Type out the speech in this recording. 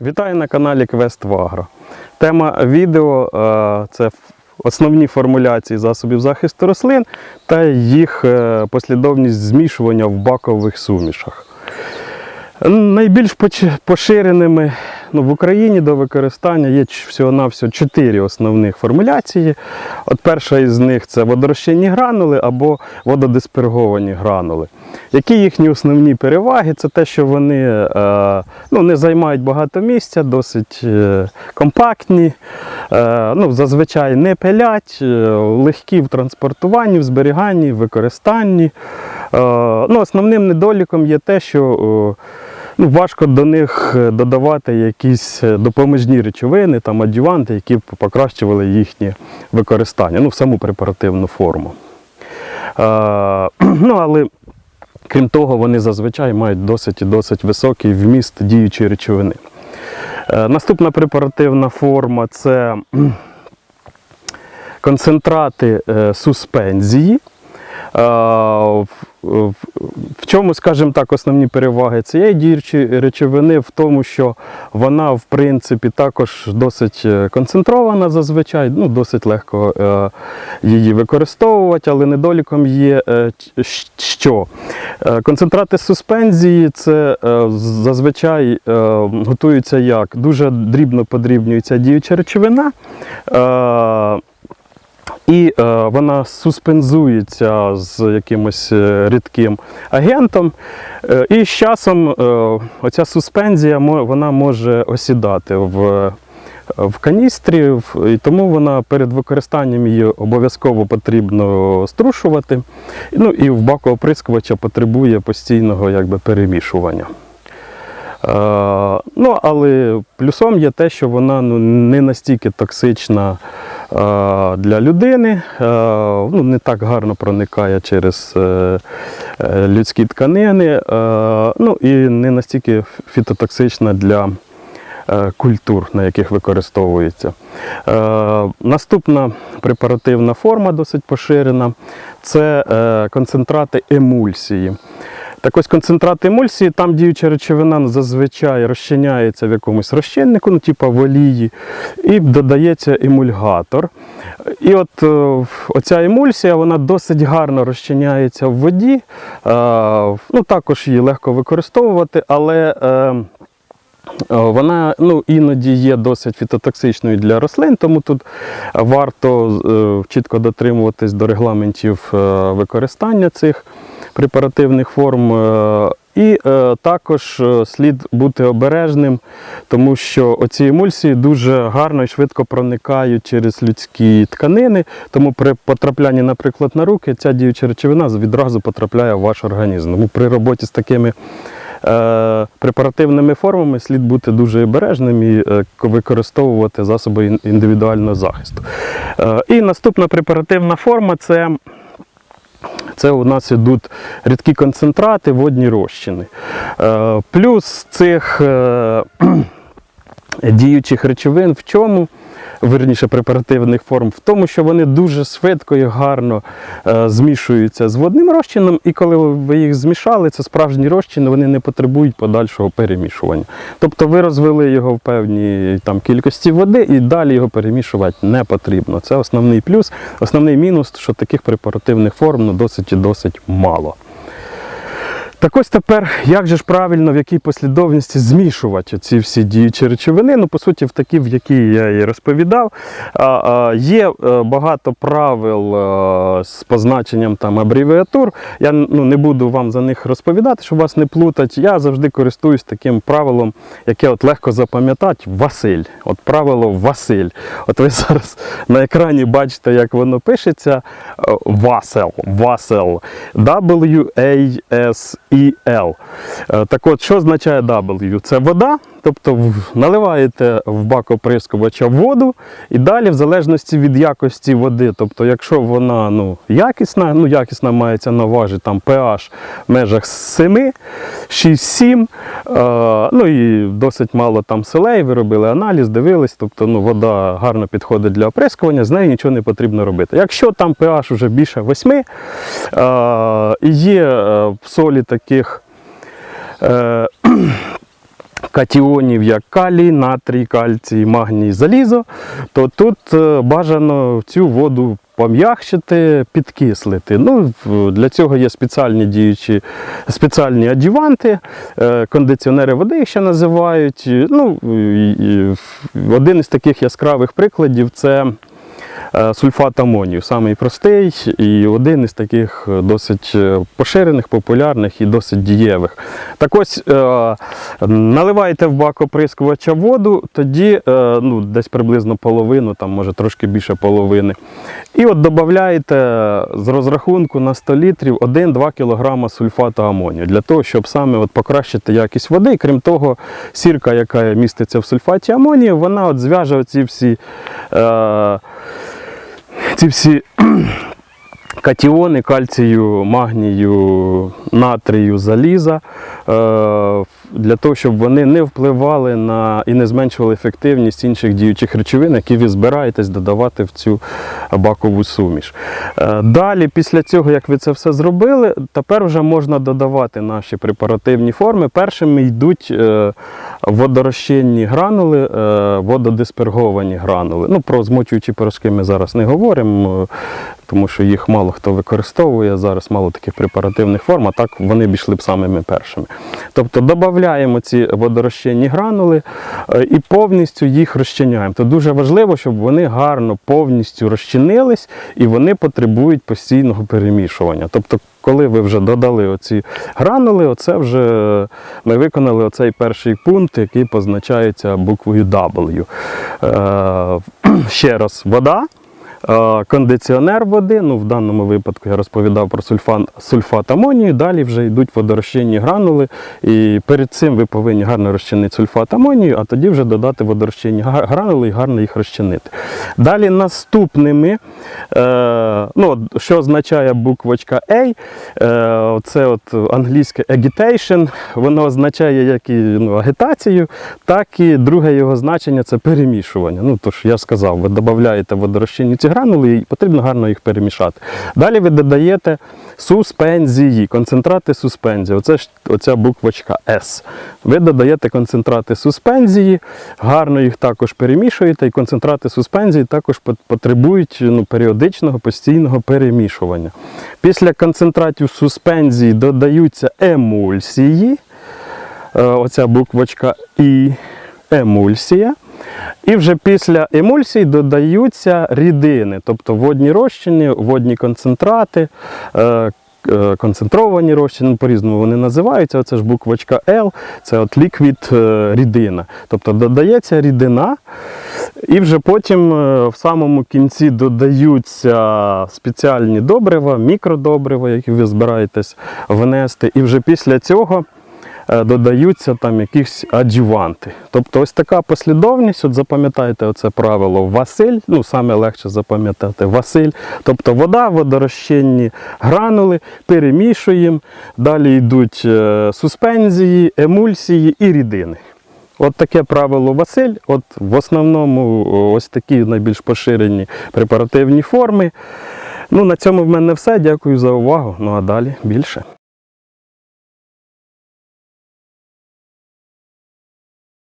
Вітаю на каналі Квест Вагро. Тема відео е, це основні формуляції засобів захисту рослин та їх е, послідовність змішування в бакових сумішах. Найбільш поширеними ну, в Україні до використання є всього-навсього чотири основних формуляції. От перша із них це водорозчинні гранули або вододисперговані гранули. Які їхні основні переваги? Це те, що вони е, ну, не займають багато місця, досить е, компактні, е, ну, зазвичай не пилять, легкі в транспортуванні, в зберіганні, в використанні. Ну, основним недоліком є те, що ну, важко до них е, додавати якісь е, допоміжні речовини, там, адюванти, які б покращували їхнє використання, ну, в саму препаративну форму. Е, ну, але крім того, вони зазвичай мають досить і досить високий вміст діючої речовини. Е, наступна препаративна форма це концентрати суспензії. Е, в- чому, скажімо так, основні переваги цієї діючої речовини в тому, що вона, в принципі, також досить е, концентрована зазвичай, ну, досить легко е, її використовувати, але недоліком є що концентрати суспензії це зазвичай готуються як дуже дрібно подрібнюється діюча речовина. І е, вона суспензується з якимось е, рідким агентом. Е, і з часом оця суспензія вона може осідати в, в каністрі, і тому вона перед використанням її обов'язково потрібно струшувати. Ну і в баку оприскувача потребує постійного якби, перемішування. Е, ну, але плюсом є те, що вона ну, не настільки токсична для людини, е, ну, не так гарно проникає через е, е, людські тканини, е, ну і не настільки фітотоксична для е, культур, на яких використовується. Е, наступна препаративна форма, досить поширена, це е, концентрати емульсії. Так ось концентрат емульсії, там діюча речовина зазвичай розчиняється в якомусь розчиннику, ну, типу в олії, і додається емульгатор. І от е, оця емульсія вона досить гарно розчиняється в воді. Е, ну, також її легко використовувати, але. Е, Вона ну, іноді є досить фітотоксичною для рослин, тому тут варто чітко дотримуватись до регламентів використання цих препаративних форм. Е, І е, також е, слід бути обережним, тому що оці емульсії дуже гарно і швидко проникають через людські тканини. Тому при потраплянні, наприклад, на руки, ця діюча речовина відразу потрапляє в ваш організм. Тому при роботі з такими е, препаративними формами слід бути дуже обережним і е, використовувати засоби індивідуального захисту. Е, і наступна препаративна форма це. Це у нас ідуть рідкі концентрати, водні розчини. Е, Плюс цих е, діючих речовин в чому? Верніше препаративних форм, в тому, що вони дуже швидко і гарно е, змішуються з водним розчином, і коли ви їх змішали, це справжні розчини, вони не потребують подальшого перемішування. Тобто ви розвели його в певній там, кількості води і далі його перемішувати не потрібно. Це основний плюс. Основний мінус, що таких препаративних форм ну, досить і досить мало. Так ось тепер, як же ж правильно, в якій послідовності змішувати ці всі діючі речовини? Ну, по суті, в такі, в які я і розповідав. Є е, багато правил е, з позначенням там абревіатур. Я ну, не буду вам за них розповідати, щоб вас не плутати. Я завжди користуюсь таким правилом, яке от легко запам'ятати Василь. От правило Василь. От ви зараз на екрані бачите, як воно пишеться. Е, Васел. Васел. W-A-S-E-L. Е, Так от, що означає W? Це вода, тобто наливаєте в бак оприскувача воду, і далі, в залежності від якості води, тобто, якщо вона ну, якісна, ну якісна мається на увазі там pH в межах 7, 6-7, е, ну і досить мало там селей, ви робили аналіз, дивились, тобто ну, вода гарно підходить для оприскування, з нею нічого не потрібно робити. Якщо там pH вже більше 8, е, є е, солі таких е, катіонів, як калій, натрій, кальцій, магній, залізо, то тут е, бажано цю воду пом'якшити, підкислити. Ну, для цього є спеціальні діючі спеціальні адюванти, е, кондиціонери води їх ще називають. Ну, і- і один із таких яскравих прикладів це е, сульфат амонію, самий простий і один із таких е, досить е, поширених, популярних і досить дієвих. Так ось е, наливаєте в бак оприскувача воду, тоді е, ну, десь приблизно половину, там може трошки більше половини. І от додаєте з розрахунку на 100 літрів 1-2 кг сульфату амонію для того, щоб саме от покращити якість води. І крім того, сірка, яка міститься в сульфаті амонію, вона от зв'яже оці всі. Е, ці всі катіони кальцію, магнію, натрію, заліза, е, для того, щоб вони не впливали на і не зменшували ефективність інших діючих речовин, які ви збираєтесь додавати в цю бакову суміш. Е, Далі, після цього, як ви це все зробили, тепер вже можна додавати наші препаративні форми. Першими йдуть е, водорозчинні гранули, вододисперговані гранули. Ну, про змочуючі порошки ми зараз не говоримо, тому що їх мало хто використовує. Зараз мало таких препаративних форм, а так вони б йшли б самими першими. Тобто додаємо ці водорозчинні гранули е, і повністю їх розчиняємо. То дуже важливо, щоб вони гарно повністю розчинились і вони потребують постійного перемішування. Тобто, коли ви вже додали оці гранули, оце вже ми виконали оцей перший пункт, який позначається буквою W. Е, ще раз, вода. Е, Кондиціонер води, ну в даному випадку я розповідав про сульфан, сульфат амонію, далі вже йдуть водорозчинні гранули, і перед цим ви повинні гарно розчинити сульфат амонію, а тоді вже додати водорозчинні гранули і гарно їх розчинити. Далі наступними, е, ну, що означає буквочка A, е, це от англійське agitation, воно означає як і ну, агітацію, так і друге його значення це перемішування. Ну, тож я сказав, ви додаєте водорозчинні ці гранули і потрібно гарно їх перемішати. Далі ви додаєте суспензії, концентрати суспензії. Оце ж оця буквочка S. Ви додаєте концентрати суспензії, гарно їх також перемішуєте, і концентрати суспензії також потребують ну, періодичного постійного перемішування. Після концентратів суспензії додаються емульсії. Е, Оця буквочка І, емульсія. І вже після емульсій додаються рідини, тобто водні розчини, водні концентрати, е, е, концентровані розчини, ну, по-різному вони називаються. Оце ж буквочка L, це от ліквід е, рідина. Тобто додається рідина, і вже потім в самому кінці додаються спеціальні добрива, мікродобрива, які ви збираєтесь внести. І вже після цього додаються там якісь адюванти. Тобто ось така послідовність, от запам'ятайте оце правило Василь, ну саме легше запам'ятати Василь. Тобто вода, водорозчинні гранули, перемішуємо, далі йдуть е, суспензії, емульсії і рідини. От таке правило Василь. От в основному ось такі найбільш поширені препаративні форми. Ну, на цьому в мене все. Дякую за увагу. Ну а далі більше.